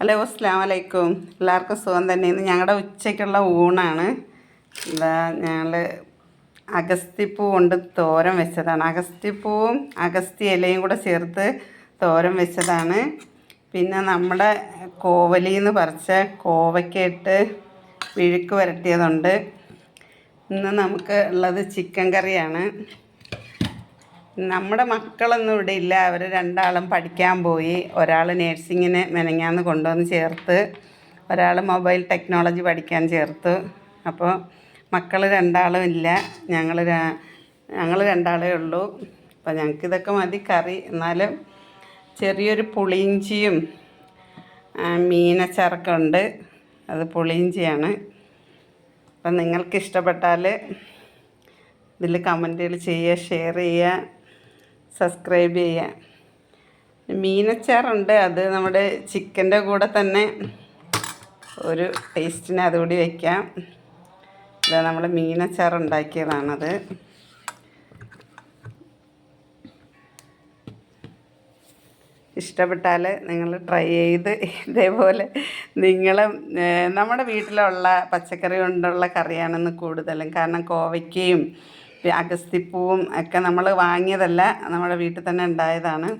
Hello അസ്സാം വലൈക്കും എല്ലാവർക്കും സുഖം തന്നെ. ഇന്ന് ഞങ്ങളുടെ ഉച്ചയ്ക്കുള്ള ഊണാണ്. എന്താ ഞങ്ങൾ അഗസ്തിപ്പൂ കൊണ്ട് തോരൻ വെച്ചതാണ്. അഗസ്തിപ്പൂവും അഗസ്തി ഇലയും കൂടെ ചേർത്ത് തോരൻ വെച്ചതാണ്. പിന്നെ നമ്മുടെ കോവലിന്ന് പറിച്ച കോവയ്ക്കിട്ട് വിഴുക്ക് വരട്ടിയതുണ്ട്. ഇന്ന് നമുക്ക് ഉള്ളത് ചിക്കൻ കറിയാണ്. നമ്മുടെ മക്കളൊന്നും ഇവിടെ ഇല്ല. അവർ രണ്ടാളും പഠിക്കാൻ പോയി. ഒരാൾ നേഴ്സിങ്ങിന് മെനങ്ങാന്ന് കൊണ്ടുവന്ന് ചേർത്ത് ഒരാൾ മൊബൈൽ ടെക്നോളജി പഠിക്കാൻ ചേർത്തു. അപ്പോൾ മക്കൾ രണ്ടാളും ഇല്ല. ഞങ്ങൾ ഞങ്ങൾ രണ്ടാളേ ഉള്ളൂ. അപ്പോൾ ഞങ്ങൾക്കിതൊക്കെ മതി. കറി എന്നാലും ചെറിയൊരു പുളിയിഞ്ചിയും മീന ഉണ്ട്. അത് പുളിയിഞ്ചിയാണ്. അപ്പം നിങ്ങൾക്ക് ഇഷ്ടപ്പെട്ടാൽ ഇതിൽ കമന്റുകൾ ചെയ്യുക ഷെയർ ചെയ്യുക. സബ്സ്ക്രൈബ് ചെയ്യാൻ. മീനച്ചാറുണ്ട്. അത് നമ്മുടെ ചിക്കന്റെ കൂടെ തന്നെ ഒരു ടേസ്റ്റിന് അതുകൂടി വയ്ക്കാം ഇത് നമ്മൾ മീനച്ചാർ ഉണ്ടാക്കിയതാണത്. ഇഷ്ടപ്പെട്ടാൽ നിങ്ങൾ ട്രൈ ചെയ്ത് ഇതേപോലെ നിങ്ങളും നമ്മുടെ വീട്ടിലുള്ള പച്ചക്കറി കൊണ്ടുള്ള കറിയാണെന്ന് കൂടുതലും. കാരണം കോവയ്ക്കയും അഗസ്തിപ്പൂവും ഒക്കെ നമ്മൾ വാങ്ങിയതല്ല നമ്മുടെ വീട്ടിൽ തന്നെ ഉണ്ടായതാണ്.